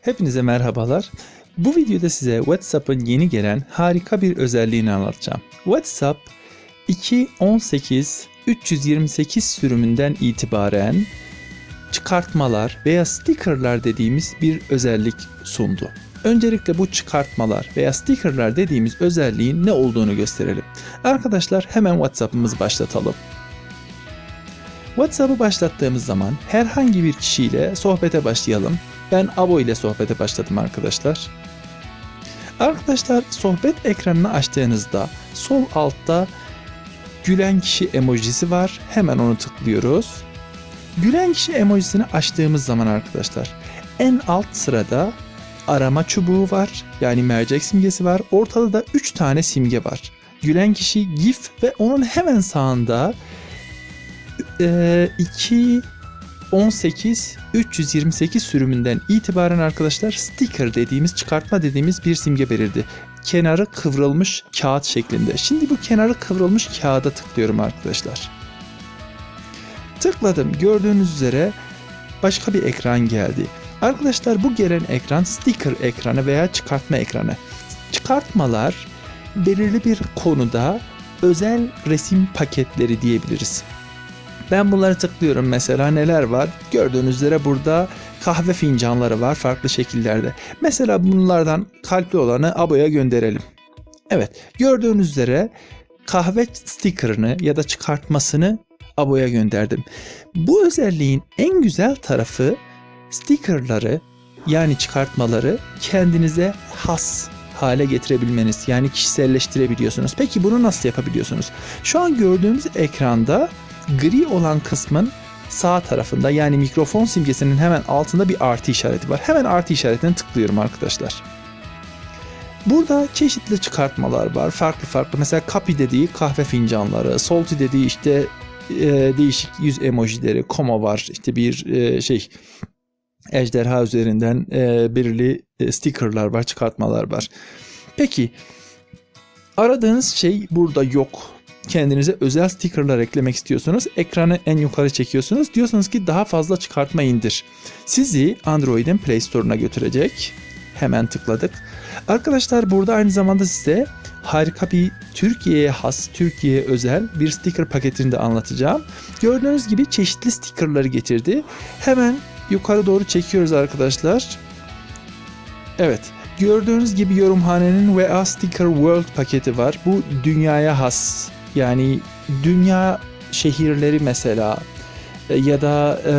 Hepinize merhabalar. Bu videoda size WhatsApp'ın yeni gelen harika bir özelliğini anlatacağım. WhatsApp 2.18 328 sürümünden itibaren çıkartmalar veya stickerlar dediğimiz bir özellik sundu. Öncelikle bu çıkartmalar veya stickerlar dediğimiz özelliğin ne olduğunu gösterelim. Arkadaşlar hemen WhatsApp'ımızı başlatalım. WhatsApp'ı başlattığımız zaman herhangi bir kişiyle sohbete başlayalım. Ben Abo ile sohbete başladım arkadaşlar. Arkadaşlar sohbet ekranını açtığınızda sol altta gülen kişi emojisi var. Hemen onu tıklıyoruz. Gülen kişi emojisini açtığımız zaman arkadaşlar en alt sırada arama çubuğu var. Yani mercek simgesi var. Ortada da 3 tane simge var. Gülen kişi GIF ve onun hemen sağında e, 2 18 328 sürümünden itibaren arkadaşlar sticker dediğimiz çıkartma dediğimiz bir simge belirdi. Kenarı kıvrılmış kağıt şeklinde. Şimdi bu kenarı kıvrılmış kağıda tıklıyorum arkadaşlar. Tıkladım. Gördüğünüz üzere başka bir ekran geldi. Arkadaşlar bu gelen ekran sticker ekranı veya çıkartma ekranı. Çıkartmalar belirli bir konuda özel resim paketleri diyebiliriz. Ben bunları tıklıyorum mesela neler var? Gördüğünüz üzere burada kahve fincanları var farklı şekillerde. Mesela bunlardan kalpli olanı Abo'ya gönderelim. Evet gördüğünüz üzere kahve stickerını ya da çıkartmasını Abo'ya gönderdim. Bu özelliğin en güzel tarafı stickerları yani çıkartmaları kendinize has hale getirebilmeniz yani kişiselleştirebiliyorsunuz. Peki bunu nasıl yapabiliyorsunuz? Şu an gördüğümüz ekranda gri olan kısmın sağ tarafında yani mikrofon simgesinin hemen altında bir artı işareti var. Hemen artı işaretine tıklıyorum arkadaşlar. Burada çeşitli çıkartmalar var. Farklı farklı. Mesela copy dediği kahve fincanları, salty dediği işte e, değişik yüz emojileri, koma var. İşte bir e, şey ejderha üzerinden e, belirli e, stickerlar var, çıkartmalar var. Peki aradığınız şey burada yok kendinize özel stickerlar eklemek istiyorsunuz. Ekranı en yukarı çekiyorsunuz. Diyorsunuz ki daha fazla çıkartma indir. Sizi Android'in Play Store'una götürecek. Hemen tıkladık. Arkadaşlar burada aynı zamanda size harika bir Türkiye'ye has, Türkiye'ye özel bir sticker paketini de anlatacağım. Gördüğünüz gibi çeşitli stickerları getirdi. Hemen yukarı doğru çekiyoruz arkadaşlar. Evet, gördüğünüz gibi yorumhanenin VA Sticker World paketi var. Bu dünyaya has yani dünya şehirleri mesela e, ya da e,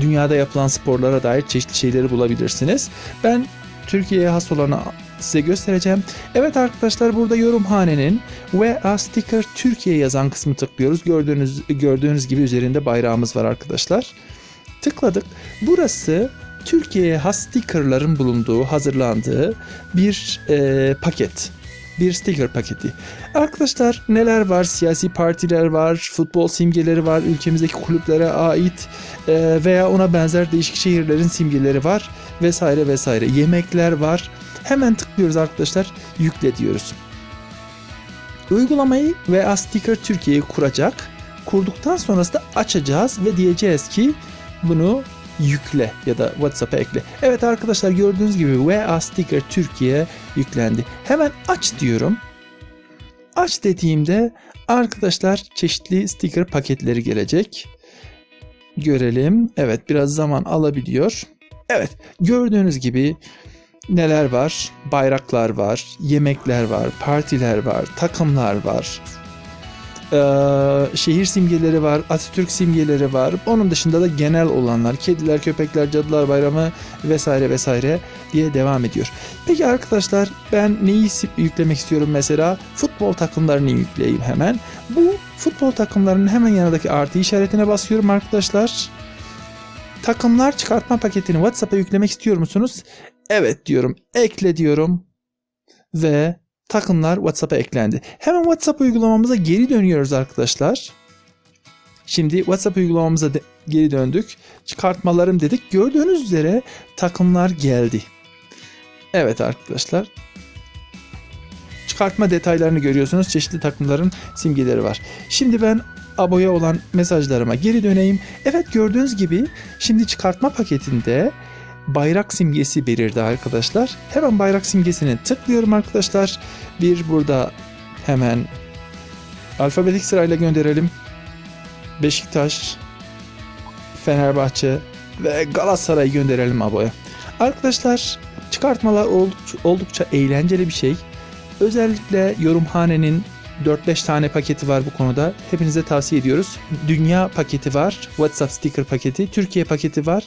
dünyada yapılan sporlara dair çeşitli şeyleri bulabilirsiniz. Ben Türkiye'ye has olanı size göstereceğim. Evet arkadaşlar burada yorumhanenin ve A sticker Türkiye yazan kısmı tıklıyoruz. Gördüğünüz gördüğünüz gibi üzerinde bayrağımız var arkadaşlar. Tıkladık. Burası Türkiye'ye has stickerların bulunduğu, hazırlandığı bir e, paket bir sticker paketi. Arkadaşlar neler var? Siyasi partiler var, futbol simgeleri var, ülkemizdeki kulüplere ait e, veya ona benzer değişik şehirlerin simgeleri var vesaire vesaire. Yemekler var. Hemen tıklıyoruz arkadaşlar. Yükle diyoruz. Uygulamayı veya sticker Türkiye'yi kuracak. Kurduktan sonrasında açacağız ve diyeceğiz ki bunu yükle ya da WhatsApp'a ekle. Evet arkadaşlar gördüğünüz gibi VA Sticker Türkiye yüklendi. Hemen aç diyorum. Aç dediğimde arkadaşlar çeşitli sticker paketleri gelecek. Görelim. Evet biraz zaman alabiliyor. Evet gördüğünüz gibi neler var? Bayraklar var, yemekler var, partiler var, takımlar var, ee, şehir simgeleri var, Atatürk simgeleri var. Onun dışında da genel olanlar, kediler, köpekler, cadılar bayramı vesaire vesaire diye devam ediyor. Peki arkadaşlar ben neyi yüklemek istiyorum mesela? Futbol takımlarını yükleyeyim hemen. Bu futbol takımlarının hemen yanındaki artı işaretine basıyorum arkadaşlar. Takımlar çıkartma paketini WhatsApp'a yüklemek istiyor musunuz? Evet diyorum. Ekle diyorum. Ve takımlar WhatsApp'a eklendi. Hemen WhatsApp uygulamamıza geri dönüyoruz arkadaşlar. Şimdi WhatsApp uygulamamıza de, geri döndük. Çıkartmalarım dedik. Gördüğünüz üzere takımlar geldi. Evet arkadaşlar. Çıkartma detaylarını görüyorsunuz. Çeşitli takımların simgeleri var. Şimdi ben aboya olan mesajlarıma geri döneyim. Evet gördüğünüz gibi şimdi çıkartma paketinde bayrak simgesi belirdi arkadaşlar. Hemen bayrak simgesine tıklıyorum arkadaşlar. Bir burada hemen alfabetik sırayla gönderelim. Beşiktaş, Fenerbahçe ve Galatasaray gönderelim aboya. Arkadaşlar çıkartmalar oldukça, oldukça eğlenceli bir şey. Özellikle yorumhanenin 4-5 tane paketi var bu konuda. Hepinize tavsiye ediyoruz. Dünya paketi var. WhatsApp sticker paketi. Türkiye paketi var.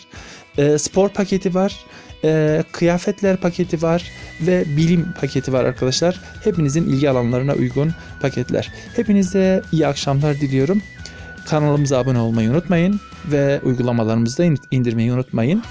E, spor paketi var. e, kıyafetler paketi var. Ve bilim paketi var arkadaşlar. Hepinizin ilgi alanlarına uygun paketler. Hepinize iyi akşamlar diliyorum. Kanalımıza abone olmayı unutmayın. Ve uygulamalarımızı da in- indirmeyi unutmayın.